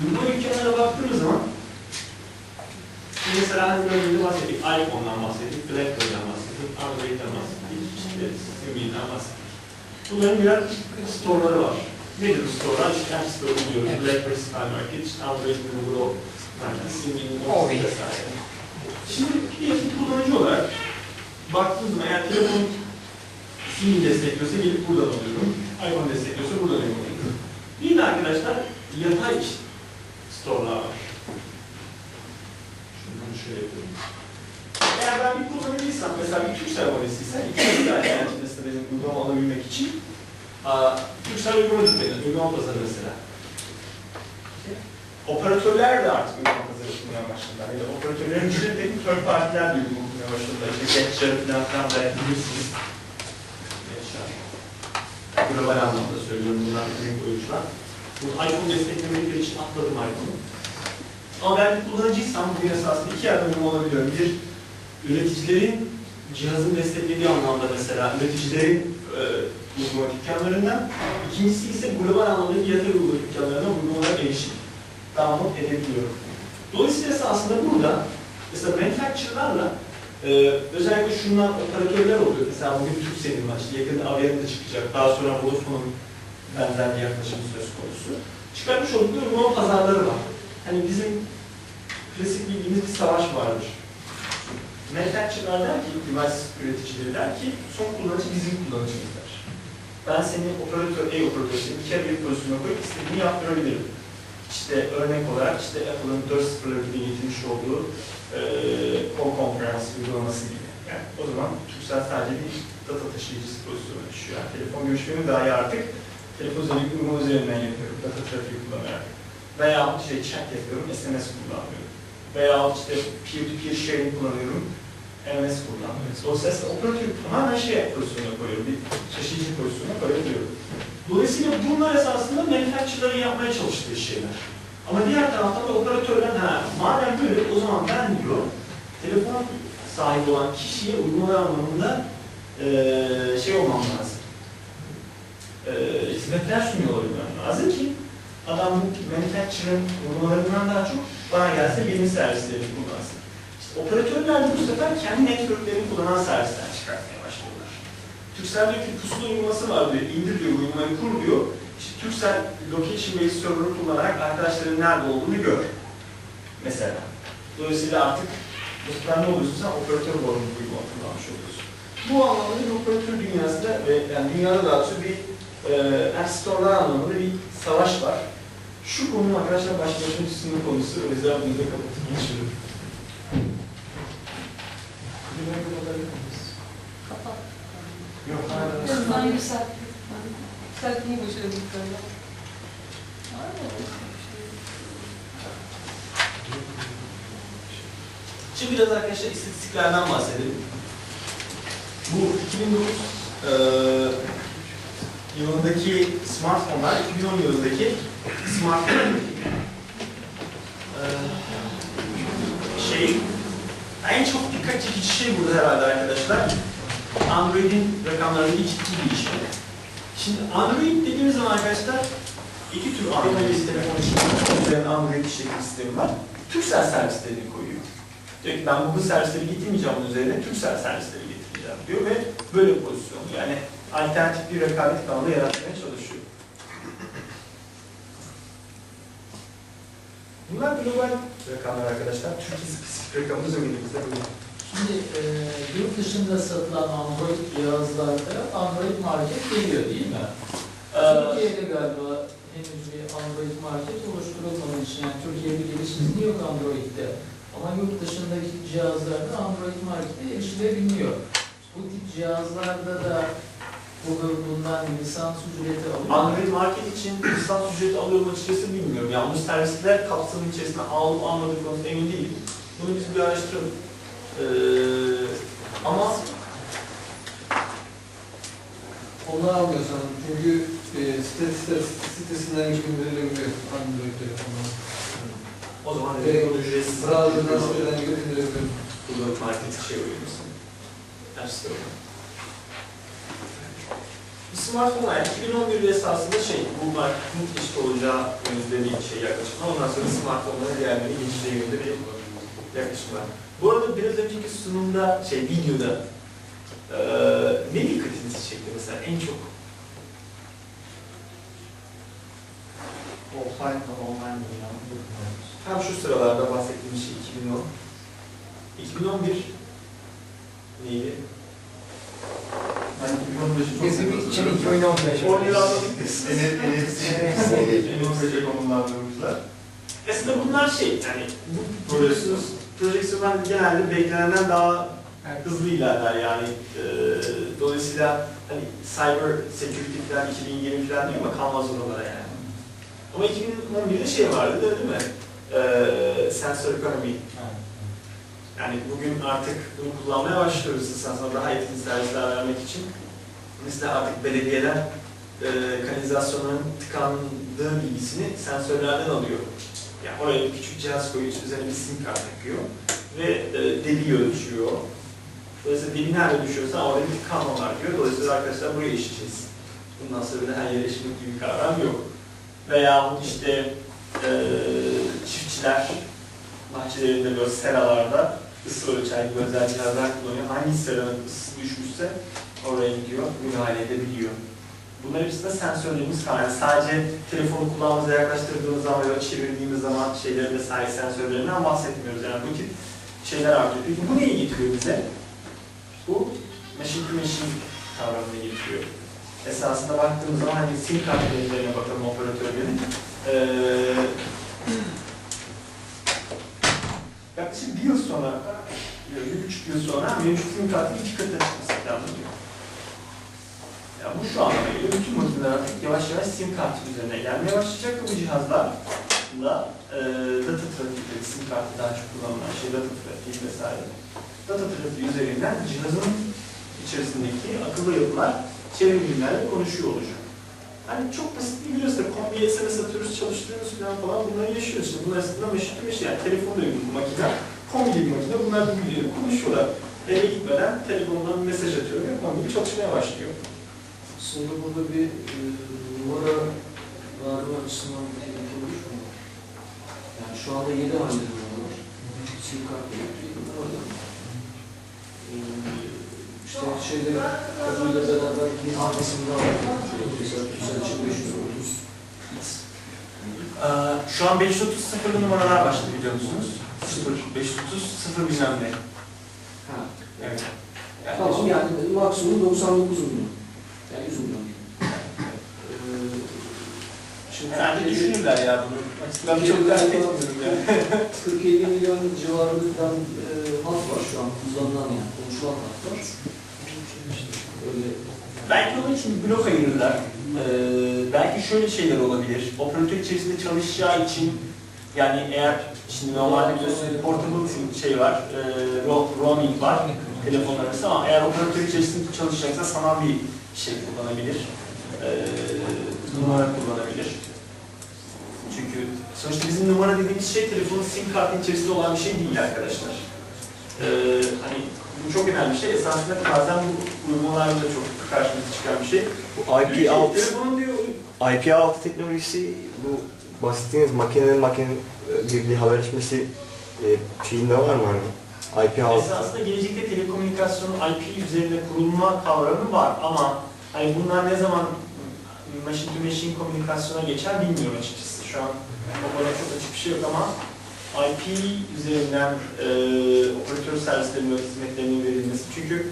Bu dükkanlara baktığımız zaman mesela hani önce bahsettik, iPhone'dan bahsettik, BlackBerry'den bahsettik, Android'den bahsettik, işte bahsettik. Bunların birer store'ları var. Store'lar? İşte App Store BlackBerry Supermarket, işte Android'in Google yani vesaire. Şimdi bir kullanıcı olarak baktığınız zaman eğer telefon Symbian destekliyorsa gelip buradan alıyorum, iPhone destekliyorsa buradan alıyorum. Bir de arkadaşlar yatay store'lar var. Şunu şöyle yapıyorum. Eğer ben bir kullanıcıysam, mesela bir Türksel abonesiysem, iki tane internet sitesinde benim uygulama alabilmek için Türksel uygulama tıklayın, uygulama pazarı mesela. Operatörler de artık uygulama pazarı sunmaya başladılar. Ya da operatörlerin de third partiler de uygulama sunmaya başladılar. İşte Getcher falan falan belki bilirsiniz. Global anlamda söylüyorum bunlar büyük oyuncular. Bu iPhone desteklemedikleri için atladım iPhone'u. Ama ben kullanıcıysam bugün esasında iki yerden uyum olabiliyorum. Bir, üreticilerin cihazın desteklediği anlamda mesela üreticilerin e, uygulama dükkanlarından. İkincisi ise global anlamda yatırım uygulama dükkanlarından uygulamalara erişim. Download edebiliyorum. Dolayısıyla esasında burada mesela manufacturer'larla e, özellikle şunlar operatörler oluyor. Mesela bugün Turkcell'in var. Yakında Avian'ın da çıkacak. Daha sonra Vodafone'un benzer bir yaklaşımı söz konusu. Çıkarmış oldukları uygulama pazarları var. Hani bizim klasik bildiğimiz bir savaş vardır. Manufacturer'lar der ki, device üreticileri der ki, son kullanıcı bizim kullanıcımızdır. Ben seni operatör, ey operatör, seni bir kere bir pozisyona koyup istediğini yaptırabilirim. İşte örnek olarak işte Apple'ın 4.0'ı getirmiş olduğu e, call conference uygulaması gibi. Yani o zaman Turkcell sadece bir data taşıyıcısı pozisyona düşüyor. Yani telefon görüşmemi dahi artık telefon üzerinden, uygulama üzerinden yapıyorum. Data trafiği kullanarak. Veya işte chat yapıyorum, SMS kullanmıyorum. Veya işte peer-to-peer sharing kullanıyorum, MS kullanmıyorum. Dolayısıyla operatörü tamamen şey pozisyonuna koyuyorum, bir taşıyıcı pozisyonuna koyabiliyorum. Dolayısıyla bunlar esasında manufacturer'ların yapmaya çalıştığı şeyler. Ama diğer taraftan da operatörler, ha madem böyle o zaman ben diyor, telefon sahibi olan kişiye uygulama anlamında eee şey olmam lazım. Eee hizmetler sunuyor olabilmem lazım ki adam bu manufacturer'ın uygulamalarından daha çok bana gelse benim servislerimi kullansın. Operatörler de bu sefer kendi networklerini kullanan servisler çıkartmaya başlıyorlar. Turkcell diyor ki pusula uygulaması var diyor, indir diyor, uygulamayı kur diyor. İşte Turkcell location based server'ı kullanarak arkadaşların nerede olduğunu gör. Mesela. Dolayısıyla artık bu sefer ne oluyorsun sen operatör bağımlı bir kullanmış oluyorsun. Bu anlamda bir operatör dünyasında ve yani dünyada daha doğrusu bir e, app store'lar anlamında bir savaş var. Şu konu arkadaşlar başlı başına bir konusu. O yüzden bunu da kapatıp geçiyorum. Şimdi biraz arkadaşlar istatistiklerden bahsedelim. Bu 2009 eee yılındaki smartphone'lar 2010 yılındaki smartphone eee, şey en çok dikkat çekici şey burada herhalde arkadaşlar. Android'in rakamlarının ciddi değişimi. Şimdi Android dediğimiz zaman arkadaşlar iki tür Android telefon için Android işletim sistemi var. Turkcell servislerini koyuyor. Diyor ki ben Google servisleri getirmeyeceğim bunun üzerine, Turkcell servisleri getireceğim diyor ve böyle bir pozisyon. Yani alternatif bir rekabet kanalı yaratmaya çalışıyor. Bunlar global rakamlar arkadaşlar. Türkiye spesifik rakamımız elimizde böyle. Şimdi e, yurt dışında satılan Android cihazlarda Android market geliyor değil mi? Ee, Türkiye'de galiba henüz bir Android market oluşturulmadığı için yani Türkiye'de gelişimci yok Android'de. Ama yurt dışındaki cihazlarda Android markete erişilebiliyor. Bu tip cihazlarda da Google bundan lisans ücreti alıyor. Android market için lisans ücreti alıyorum açıkçası bilmiyorum. Yani bu servisler kapsamı içerisinde alıp almadığı konusunda emin değilim. Bunu biz bir araştıralım. Ee, ama Onlar almıyor sanırım. Çünkü e, site, site, sitesinden indirilebiliyor Android telefonlar. O zaman direkt bunu ücretsiz. Browser'dan siteden indirilebiliyor. Google Market şey uyuyorsun. App Store'da. Bir smartphone yani 2011'de esasında şey, bu marketin işte olacağı yönünde bir şey yaklaşım. Ondan sonra smartphone'ların diğerleri geçeceği yönünde bir yaklaşım var. Bu arada biraz önceki sunumda, şey videoda eee ne dikkatinizi çekti mesela en çok? Offline ve online yani? Tam şu sıralarda bahsettiğim şey 2010. 2011 neydi? Ben 2015'i çok Bizim için hatırlıyorum. 2015. 10 yıl aldık. NFC 2015'e konumlandırmışlar. Aslında bunlar şey, yani bu projeksiyonlar genelde beklenenden daha hızlı ilerler yani. Ee, dolayısıyla hani cyber security falan 2020 falan diyor ama kalmaz oralara yani. Ama 2011'de şey vardı değil mi? Ee, sensör ekonomi. Yani bugün artık bunu kullanmaya başlıyoruz esasında daha etkili servisler vermek için. Mesela artık belediyeler e, kanalizasyonların tıkandığı bilgisini sensörlerden alıyor. Yani oraya bir küçük cihaz koyuyor, üzerine bir sim kart takıyor ve e, deliği ölçüyor. Dolayısıyla deli nerede düşüyorsa orada bir tıkanma var diyor. Dolayısıyla arkadaşlar buraya işleyeceğiz. Bundan sonra bir her yere işlemek gibi bir kavram yok. Veya işte e, çiftçiler bahçelerinde böyle seralarda ısı ölçer gibi özel cihazlar kullanıyor. Hangi seranın ısısı düşmüşse oraya gidiyor, müdahale edebiliyor. Bunlar hepsi de sensörlerimiz var. Yani sadece telefonu kulağımıza yaklaştırdığımız zaman ya çevirdiğimiz zaman şeylerin vesaire sensörlerinden bahsetmiyoruz. Yani bu tip şeyler artıyor. Peki bu neyi getiriyor bize? Bu machine to machine kavramını getiriyor. Esasında baktığımız zaman hani sim kart verilerine bakalım operatörlerin. Ee, yaklaşık bir yıl sonra, bir buçuk yıl sonra mevcut sim kartın iki katına çıkması planlanıyor. Ya bu şu anlama geliyor. Bütün makineler artık yavaş yavaş sim kartı üzerine gelmeye başlayacak bu cihazlarla e, data trafikleri, sim kartı daha çok kullanılan şey data trafiği vesaire. Data trafiği üzerinden cihazın içerisindeki akıllı yapılar çevre bilimlerle konuşuyor olacak. Hani çok basit bir biliyoruz da kombiye SMS atıyoruz, çalıştırıyoruz falan falan bunları yaşıyoruz. Şimdi bunlar aslında meşhur bir şey. Yani telefon da bir makine, kombi bir makine. Bunlar birbirleriyle konuşuyorlar. Eve gitmeden telefondan mesaj atıyor ve kombi çalışmaya başlıyor. Aslında burada bir e, numara verme açısından bir tehlike olur mu? Yani şu anda 7 haneli numara var. Sim kart gerekiyor. Numara da. E, işte şeyde kadıyla beraber bir daha var. Mesela 33530 X. Ee, şu an 530 sıfırlı numaralar başladı biliyor musunuz? 0, 530 sıfır bilmem ne. Ha. Evet. Yani Tamam yani maksimum 99 milyon. Yani 100 milyon. Ee, Şimdi Herhalde düşünürler ya bunu. Ben çok dert etmiyorum yani. 40-50 milyon civarında falan e, hat var şu an kullanılan yani konuşulan hat var. Öyle Belki onun için blok ayırırlar. Ee, belki şöyle şeyler olabilir. Operatör içerisinde çalışacağı için yani eğer şimdi normalde biliyorsunuz portable şey var, e, ro- roaming var telefon arası ama eğer operatör içerisinde çalışacaksa sanal bir şey kullanabilir. Ee, numara kullanabilir. Çünkü sonuçta bizim numara dediğimiz şey telefonun sim kartın içerisinde olan bir şey değil arkadaşlar. Ee, hani bu çok önemli bir şey. Esasında bazen bu uygulamalarda da çok karşımıza çıkan bir şey. Bu Diyor ki, IP6 Telefonun diyor IP6 teknolojisi bu bahsettiğiniz makinenin makinenin e, birbiriyle haberleşmesi e, şeyinde var mı hani? IP6 esasında gelecekte telekomünikasyonun IP üzerinde kurulma kavramı var ama hani bunlar ne zaman machine to machine komünikasyona geçer bilmiyorum açıkçası. Şu an o konuda çok açık bir şey yok ama IP üzerinden e, operatör servislerinin hizmetlerinin verilmesi. Çünkü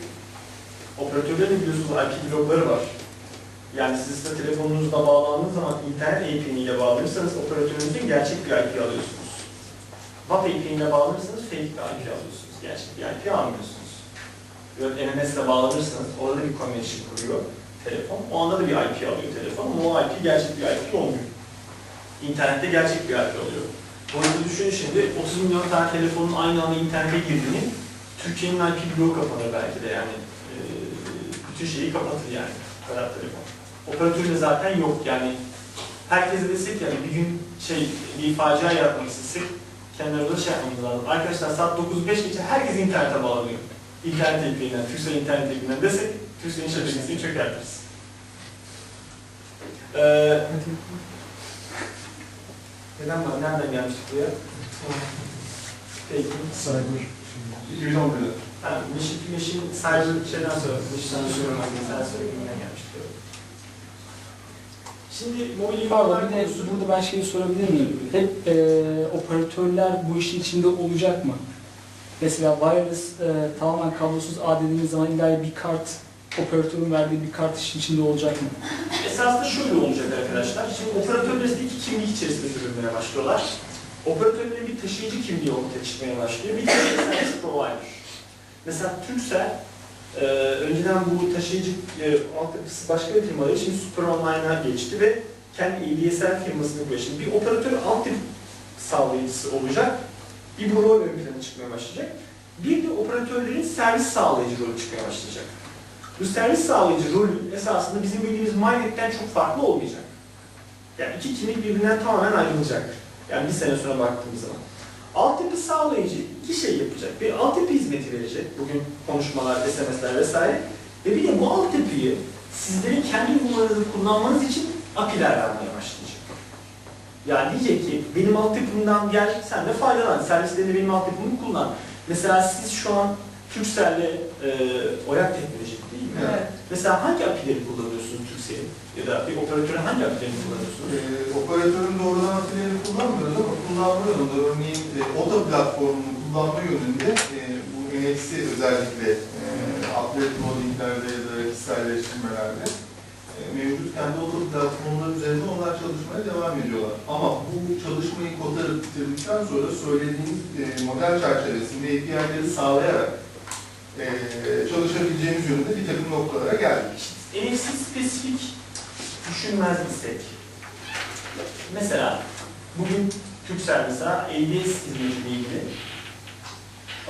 operatörlerin biliyorsunuz IP blokları var. Yani siz de telefonunuzla bağlandığınız zaman internet API ile bağlanırsanız operatörünüzün gerçek bir IP alıyorsunuz. WAP API ile bağlanırsanız fake bir IP alıyorsunuz. Gerçek bir IP almıyorsunuz. MMS ile bağlanırsanız orada bir connection kuruyor telefon. O anda da bir IP alıyor telefon ama o IP gerçek bir IP olmuyor. İnternette gerçek bir IP oluyor. Dolayısıyla düşünün şimdi 30 milyon tane telefonun aynı anda internete girdiğini Türkiye'nin IP bloğu kapanır belki de yani. Ee, bütün şeyi kapatır yani. kadar telefon. Operatörün de zaten yok yani. Herkese desek yani bir gün şey bir facia yaratmak istesek aramızda şey yapmamız lazım. Arkadaşlar saat 9.05 geçe herkes internete bağlanıyor. İnternet ekmeğinden, Türkcell internet ekmeğinden desek Türkcell'in şebekesini çökertiriz. Ee, neden var? Nereden gelmiştik buraya? Peki. Cyber. 2011'de. Ha, Mission, Mission Cyber şeyden sonra, Mission Cyber Cyber gelmiştik. Şimdi mobil Pardon bir de konusu- burada ben şeyi sorabilir miyim? Hep e, operatörler bu işin içinde olacak mı? Mesela wireless e, tamamen kablosuz ağ dediğimiz zaman illa bir kart, operatörün verdiği bir kart işin içinde olacak mı? Esasında şöyle olacak arkadaşlar. Şimdi operatörler de iki kimlik içerisinde görülmeye başlıyorlar. Operatörlerin bir taşıyıcı kimliği ortaya çıkmaya başlıyor. Bir de service provider. Mesela Turkcell e, önceden bu taşıyıcı e, altyapısı başka bir firmaydı. Şimdi Super Online'a geçti ve kendi ADSL firmasını kuruyor. Şimdi bir operatör altyapı sağlayıcısı olacak. Bir bu rol ön plana çıkmaya başlayacak. Bir de operatörlerin servis sağlayıcı rolü çıkmaya başlayacak. Bu servis sağlayıcı rolü esasında bizim bildiğimiz MyNet'ten çok farklı olmayacak. Yani iki kimlik birbirinden tamamen ayrılacak. Yani bir sene sonra baktığımız zaman. Altyapı sağlayıcı iki şey yapacak. Bir altyapı hizmeti verecek. Bugün konuşmalar, SMS'ler vesaire. Ve bir de bu altyapıyı sizlerin kendi uygulamalarınızı kullanmanız için API'ler vermeye başlayacak. Yani diyecek ki benim altyapımdan gel sen de faydalan. Servislerinde benim altyapımı kullan. Mesela siz şu an Turkcell'le e, OYAK teknolojik değil mi? Evet. Mesela hangi API'leri kullanıyorsunuz? Ya da bir operatörün hangi API'lerini kullanıyorsunuz? Ee, operatörün doğrudan afileri kullanmıyoruz ama kullanma yolunda örneğin e, OTA platformunu kullanma yönünde e, bu NFC özellikle e, atlet moddinglerde ya da kişiselleştirmelerde e, mevcut kendi OTA platformları üzerinde onlar çalışmaya devam ediyorlar. Ama bu çalışmayı kotarıp bitirdikten sonra söylediğimiz e, model çerçevesinde API'leri sağlayarak e, çalışabileceğimiz yönünde bir takım noktalara geldik. NFC spesifik düşünmez isek. Mesela bugün Turkcell mesela ADS hizmetiyle ilgili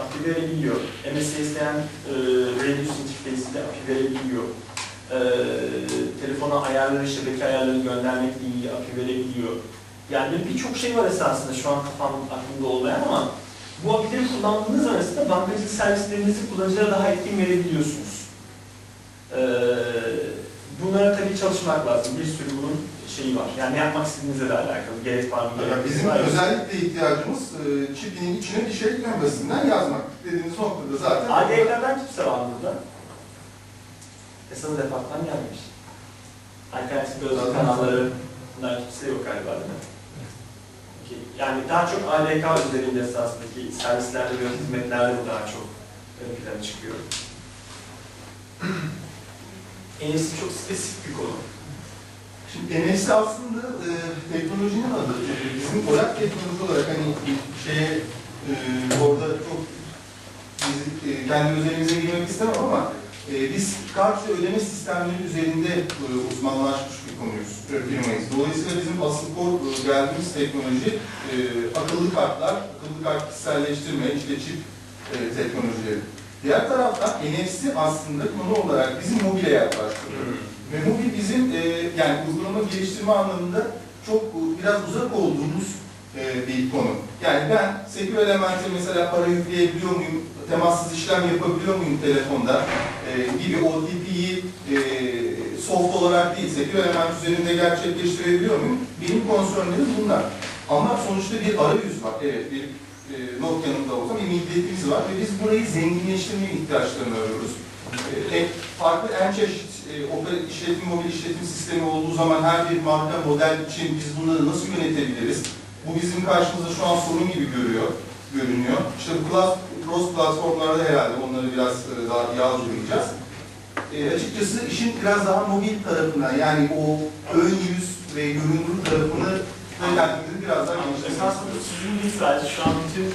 API verebiliyor. MSA isteyen e, Radius interface ile API verebiliyor. E, telefona ayarları, şebeke ayarlarını göndermekle ilgili API verebiliyor. Yani birçok şey var esasında şu an kafam aklımda olmayan ama bu API'leri kullandığınız arasında bankacılık servislerinizi kullanıcılara daha etkin verebiliyorsunuz. Ee, bunlara tabii çalışmak lazım. Bir sürü bunun şeyi var. Yani ne yapmak istediğinizle de alakalı. Gerek var mı? Yani gerek bizim var özellikle ihtiyacımız e, çipinin içine bir şey eklenmesinden yazmak. Dediğiniz noktada zaten. ADK'dan kimse var burada. Esas departman gelmiş. Alternatif gözlük Zaten- kanallarından kimse yok galiba değil mi? Yani daha çok ADK üzerinde esasındaki servislerde ve hizmetlerde daha çok ön plana çıkıyor. En iyisi çok spesifik bir konu. Şimdi NFC aslında e, teknolojinin adı. Bizim olarak teknoloji olarak hani şeye e, orada çok bizi, e, kendi özelimize girmek istemem ama e, biz kart ve ödeme sistemleri üzerinde e, uzmanlaşmış bir konuyuz, firmayız. Dolayısıyla bizim asıl kor e, geldiğimiz teknoloji e, akıllı kartlar, akıllı kart kişiselleştirme, işte çip e, teknolojileri. Diğer taraftan NFC aslında konu olarak bizim mobile yaklaştırıyor. Ve mobil bizim e, yani uygulama geliştirme anlamında çok biraz uzak olduğumuz e, bir konu. Yani ben Secure Element'e mesela para yükleyebiliyor muyum, temassız işlem yapabiliyor muyum telefonda e, gibi OTP'yi e, soft olarak değil, Secure Element üzerinde gerçekleştirebiliyor muyum? Benim konsörlerim bunlar. Ama sonuçta bir arayüz var. Evet, bir e, Nokia'nın da olsa bir milliyetimiz var ve biz burayı zenginleştirme ihtiyaçlarını arıyoruz. E, farklı en çeşit e, işletim, mobil işletim sistemi olduğu zaman her bir marka model için biz bunları nasıl yönetebiliriz? Bu bizim karşımızda şu an sorun gibi görüyor, görünüyor. İşte class, cross platformlarda herhalde onları biraz e, daha iyi algılayacağız. E, açıkçası işin biraz daha mobil tarafına yani o ön yüz ve görünür tarafını kendimizi biraz daha geliştirmek Esasında sizin değil sadece şu an bütün